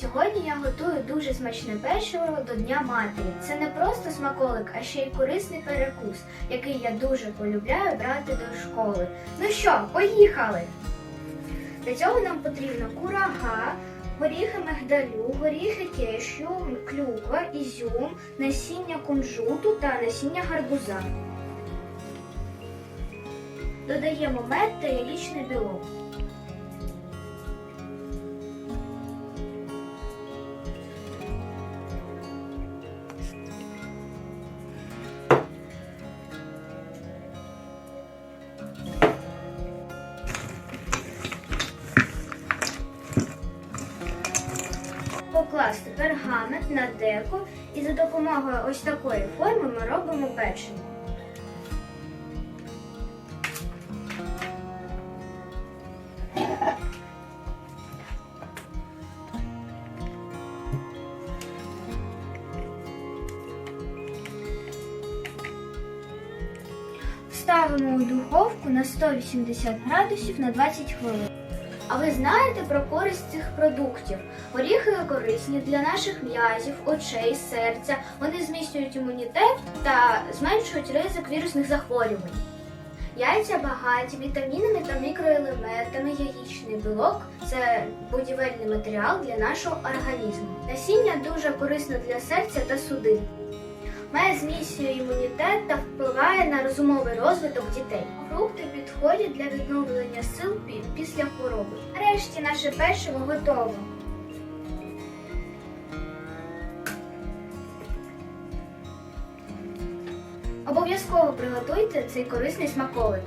Сьогодні я готую дуже смачне печиво до Дня Матері. Це не просто смаколик, а ще й корисний перекус, який я дуже полюбляю брати до школи. Ну що, поїхали! Для цього нам потрібно курага, горіхи мигдалю, горіхи кешю, клюква, ізюм, насіння кунжуту та насіння гарбуза. Додаємо мед та яєчний білок. Покласти пергамент на деко і за допомогою ось такої форми ми робимо печиво. Ставимо у духовку на 180 градусів на 20 хвилин. А ви знаєте про користь цих продуктів? Горіхи корисні для наших м'язів, очей, серця. Вони зміцнюють імунітет та зменшують ризик вірусних захворювань. Яйця багаті вітамінами та мікроелементами. Яєчний білок це будівельний матеріал для нашого організму. Насіння дуже корисне для серця та судин. Має зміцнює імунітет та впливає розумовий розвиток дітей. Фрукти підходять для відновлення сил після хвороби. Нарешті наше печиво готово. Обов'язково приготуйте цей корисний смаколик.